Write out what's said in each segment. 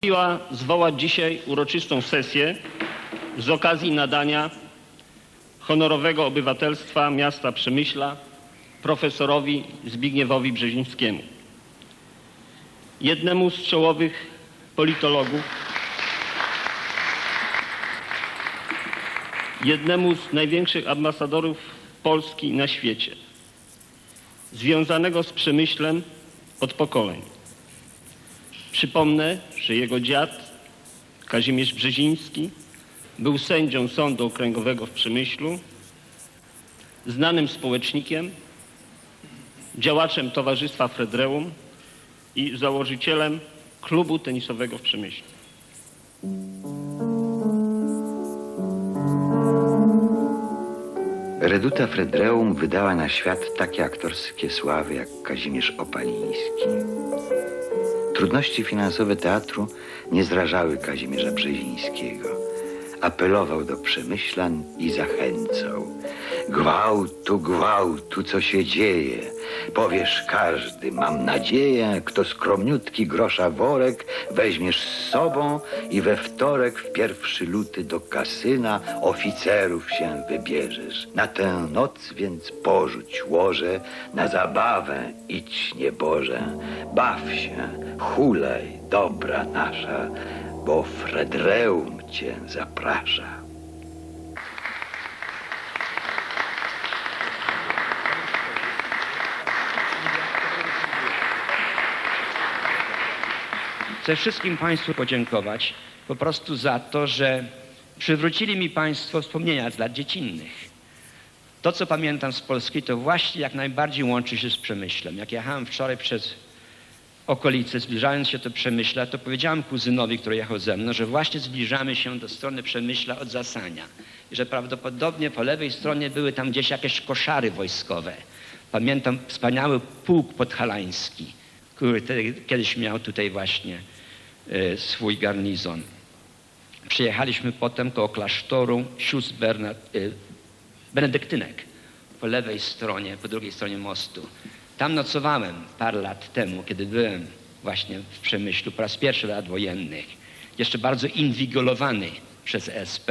postanowiła zwołać dzisiaj uroczystą sesję z okazji nadania honorowego obywatelstwa miasta Przemyśla profesorowi Zbigniewowi Brzezińskiemu. Jednemu z czołowych politologów, jednemu z największych ambasadorów Polski na świecie, związanego z Przemyślem od pokoleń. Przypomnę, że jego dziad Kazimierz Brzeziński był sędzią Sądu Okręgowego w Przemyślu, znanym społecznikiem, działaczem Towarzystwa Fredreum i założycielem klubu tenisowego w Przemyślu. Reduta Fredreum wydała na świat takie aktorskie sławy jak Kazimierz Opaliński. Trudności finansowe teatru nie zrażały Kazimierza Brzezińskiego. Apelował do przemyślan i zachęcał. Gwałtu, gwałtu, co się dzieje? Powiesz każdy, mam nadzieję, kto skromniutki grosza worek weźmiesz z sobą i we wtorek w pierwszy luty do kasyna oficerów się wybierzesz. Na tę noc więc porzuć łoże, na zabawę idź nieboże. Baw się, hulaj, dobra nasza, bo Fredreum cię zaprasza. Chcę wszystkim Państwu podziękować po prostu za to, że przywrócili mi Państwo wspomnienia z lat dziecinnych. To, co pamiętam z Polski, to właśnie jak najbardziej łączy się z Przemyślem. Jak jechałem wczoraj przez okolice, zbliżając się do Przemyśla, to powiedziałem kuzynowi, który jechał ze mną, że właśnie zbliżamy się do strony Przemyśla od Zasania. I że prawdopodobnie po lewej stronie były tam gdzieś jakieś koszary wojskowe. Pamiętam wspaniały pułk podhalański, który kiedyś miał tutaj właśnie e, swój garnizon. Przyjechaliśmy potem koło klasztoru sióstr e, benedyktynek po lewej stronie, po drugiej stronie mostu. Tam nocowałem parę lat temu, kiedy byłem właśnie w Przemyślu po raz pierwszy lat wojennych. Jeszcze bardzo inwigilowany przez SP.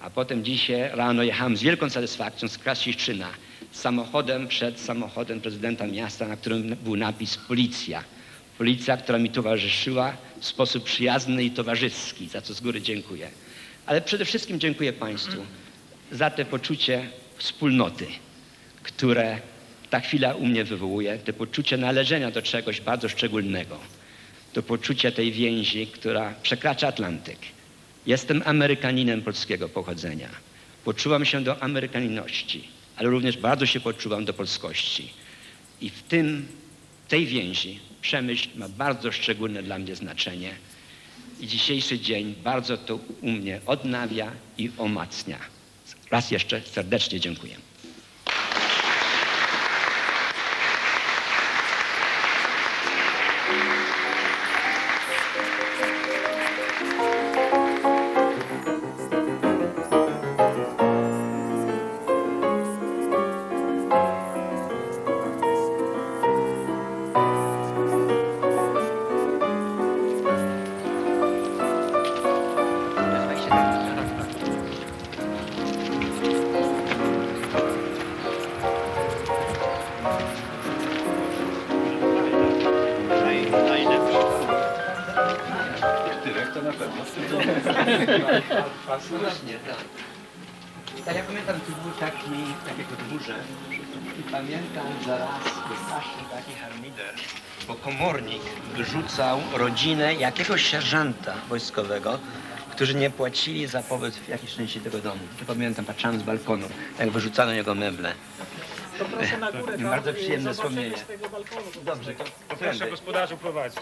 A potem dzisiaj rano jechałem z wielką satysfakcją z Krasiszczyna samochodem przed samochodem prezydenta miasta, na którym był napis policja. Policja, która mi towarzyszyła w sposób przyjazny i towarzyski, za co z góry dziękuję. Ale przede wszystkim dziękuję Państwu za te poczucie wspólnoty, które ta chwila u mnie wywołuje, to poczucie należenia do czegoś bardzo szczególnego, to poczucie tej więzi, która przekracza Atlantyk. Jestem Amerykaninem polskiego pochodzenia. Poczułam się do amerykaniności, ale również bardzo się poczułam do polskości. I w tym, tej więzi Przemyśl ma bardzo szczególne dla mnie znaczenie. I dzisiejszy dzień bardzo to u mnie odnawia i omacnia. Raz jeszcze serdecznie dziękuję. Pamiętam, tu był taki, takie podwórze i pamiętam, że raz wystarczył taki harmider, bo komornik wyrzucał rodzinę jakiegoś sierżanta wojskowego, którzy nie płacili za pobyt w jakiejś części tego domu. To pamiętam, patrzyłem z balkonu, jak wyrzucano jego meble. To proszę na górę, tam, Bardzo przyjemne wspomnienie. Dobrze, to, to Proszę gospodarzu prowadzić.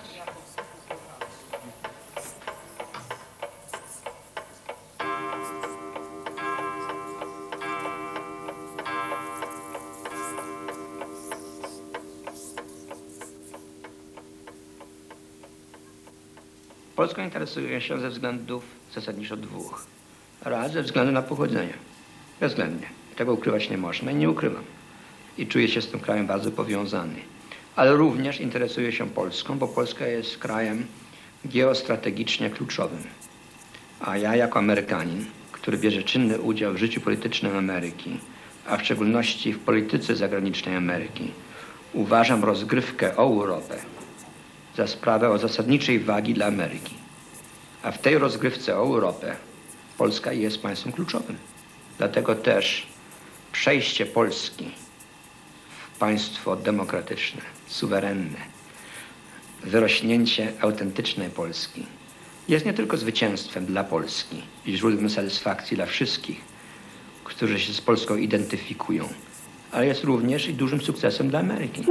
Polską interesuję się ze względów zasadniczo dwóch. Raz ze względu na pochodzenie. Bezwzględnie. Tego ukrywać nie można i nie ukrywam. I czuję się z tym krajem bardzo powiązany. Ale również interesuję się Polską, bo Polska jest krajem geostrategicznie kluczowym. A ja jako Amerykanin, który bierze czynny udział w życiu politycznym Ameryki, a w szczególności w polityce zagranicznej Ameryki, uważam rozgrywkę o Europę za sprawę o zasadniczej wagi dla Ameryki. A w tej rozgrywce o Europę Polska jest państwem kluczowym. Dlatego też przejście Polski w państwo demokratyczne, suwerenne, wyrośnięcie autentycznej Polski jest nie tylko zwycięstwem dla Polski i źródłem satysfakcji dla wszystkich, którzy się z Polską identyfikują, ale jest również i dużym sukcesem dla Ameryki.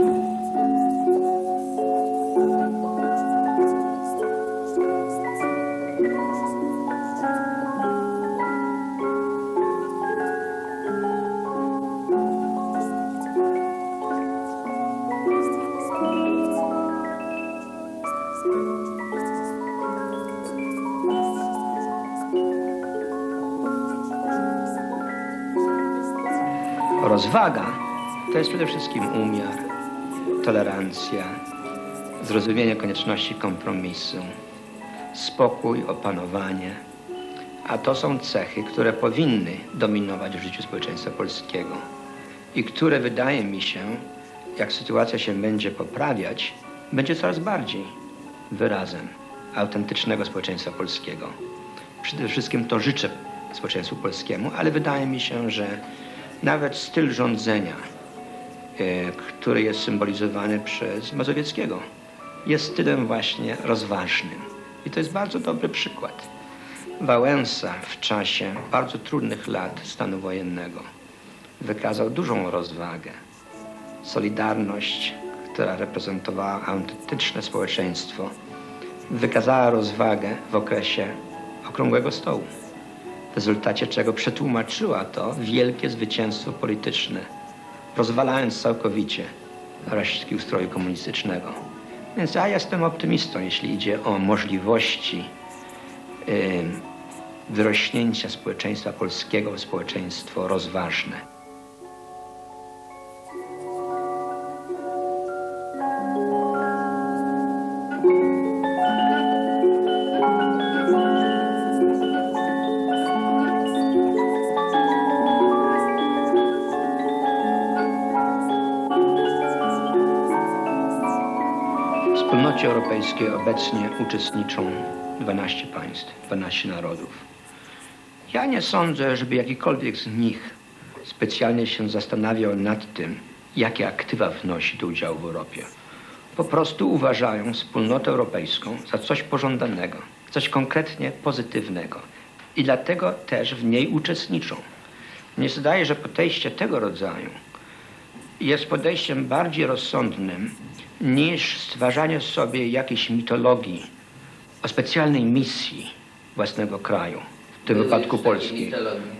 Rozwaga to jest przede wszystkim umiar, tolerancja, zrozumienie konieczności kompromisu, spokój, opanowanie. A to są cechy, które powinny dominować w życiu społeczeństwa polskiego i które wydaje mi się, jak sytuacja się będzie poprawiać, będzie coraz bardziej wyrazem autentycznego społeczeństwa polskiego. Przede wszystkim to życzę społeczeństwu polskiemu, ale wydaje mi się, że nawet styl rządzenia, e, który jest symbolizowany przez Mazowieckiego, jest stylem właśnie rozważnym. I to jest bardzo dobry przykład. Wałęsa w czasie bardzo trudnych lat stanu wojennego wykazał dużą rozwagę. Solidarność, która reprezentowała autentyczne społeczeństwo, wykazała rozwagę w okresie okrągłego stołu w rezultacie czego przetłumaczyła to wielkie zwycięstwo polityczne, rozwalając całkowicie resztki ustroju komunistycznego. Więc ja jestem optymistą, jeśli idzie o możliwości y, wyrośnięcia społeczeństwa polskiego w społeczeństwo rozważne. Wspólnocie europejskiej obecnie uczestniczą 12 państw, 12 narodów. Ja nie sądzę, żeby jakikolwiek z nich specjalnie się zastanawiał nad tym, jakie aktywa wnosi do udziału w Europie. Po prostu uważają wspólnotę europejską za coś pożądanego, coś konkretnie pozytywnego i dlatego też w niej uczestniczą. Mnie zdaje, że podejście tego rodzaju jest podejściem bardziej rozsądnym niż stwarzanie sobie jakiejś mitologii o specjalnej misji własnego kraju, w tym wypadku Polski.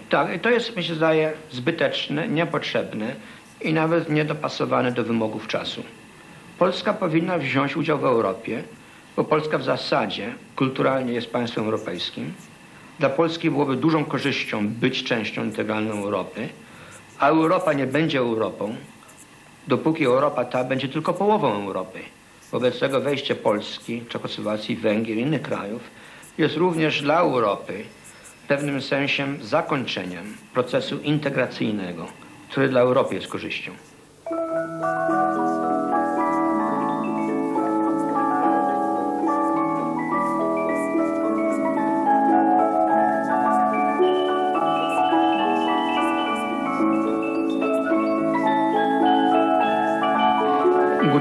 Tak, i to jest, mi się zdaje, zbyteczne, niepotrzebne i nawet niedopasowane do wymogów czasu. Polska powinna wziąć udział w Europie, bo Polska w zasadzie kulturalnie jest państwem europejskim. Dla Polski byłoby dużą korzyścią być częścią integralną Europy, a Europa nie będzie Europą, dopóki Europa ta będzie tylko połową Europy. Wobec tego wejście Polski, Czechosłowacji, Węgier i innych krajów jest również dla Europy pewnym sensie zakończeniem procesu integracyjnego, który dla Europy jest korzyścią.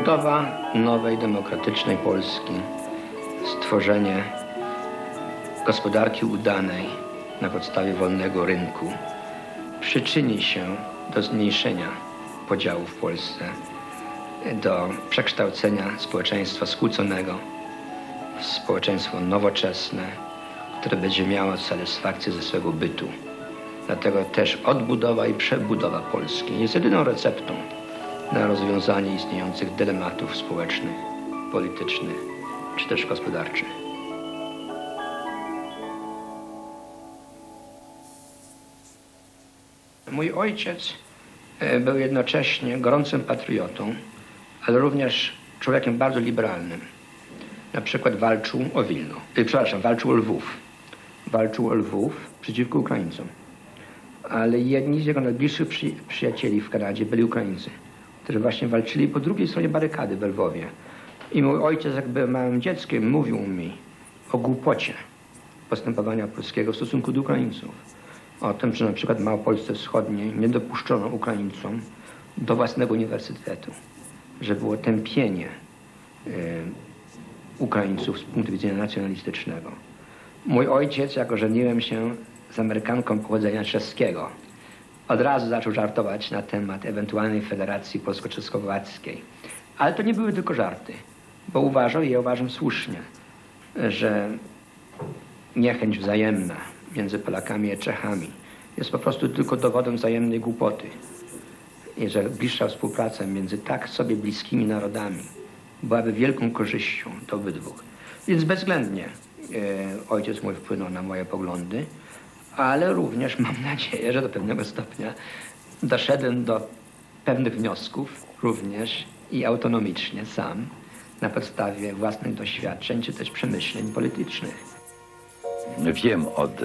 Budowa nowej, demokratycznej Polski, stworzenie gospodarki udanej na podstawie wolnego rynku przyczyni się do zmniejszenia podziałów w Polsce, do przekształcenia społeczeństwa skłóconego w społeczeństwo nowoczesne, które będzie miało satysfakcję ze swego bytu. Dlatego też odbudowa i przebudowa Polski jest jedyną receptą na rozwiązanie istniejących dylematów społecznych, politycznych czy też gospodarczych. Mój ojciec e, był jednocześnie gorącym patriotą, ale również człowiekiem bardzo liberalnym. na przykład walczył o Wilno, y, przepraszam, walczył o Lwów. Walczył o Lwów przeciwko Ukraińcom. Ale jedni z jego najbliższych przy, przyjacieli w Kanadzie byli Ukraińcy, którzy właśnie walczyli po drugiej stronie barykady w Lwowie. I mój ojciec, jak byłem małym dzieckiem, mówił mi o głupocie postępowania polskiego w stosunku do Ukraińców. O tym, że na przykład w Małopolsce Wschodniej nie dopuszczono Ukraińcom do własnego uniwersytetu, że było tępienie e, Ukraińców z punktu widzenia nacjonalistycznego. Mój ojciec, jako żeniłem się z Amerykanką pochodzenia czeskiego, od razu zaczął żartować na temat ewentualnej federacji polsko-czeskowładzkiej. Ale to nie były tylko żarty, bo uważał, i ja uważam słusznie, że niechęć wzajemna między Polakami a Czechami jest po prostu tylko dowodem wzajemnej głupoty. I że bliższa współpraca między tak sobie bliskimi narodami byłaby wielką korzyścią do obydwu. Więc bezwzględnie e, ojciec mój wpłynął na moje poglądy, ale również mam nadzieję, że do pewnego stopnia doszedłem do pewnych wniosków również i autonomicznie sam na podstawie własnych doświadczeń czy też przemyśleń politycznych. Wiem od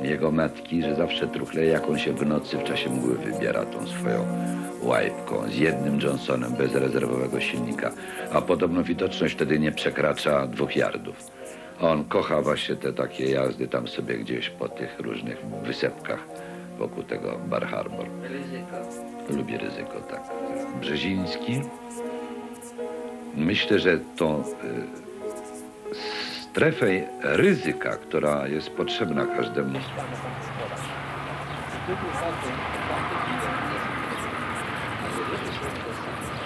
jego matki, że zawsze truchleje, jak on się w nocy w czasie mgły wybiera tą swoją łajbką z jednym Johnsonem bez rezerwowego silnika, a podobno widoczność wtedy nie przekracza dwóch yardów. On kocha właśnie te takie jazdy tam sobie gdzieś po tych różnych wysepkach wokół tego Bar Harbor. Lubi ryzyko, tak. Brzeziński. Myślę, że tą y, strefę ryzyka, która jest potrzebna każdemu.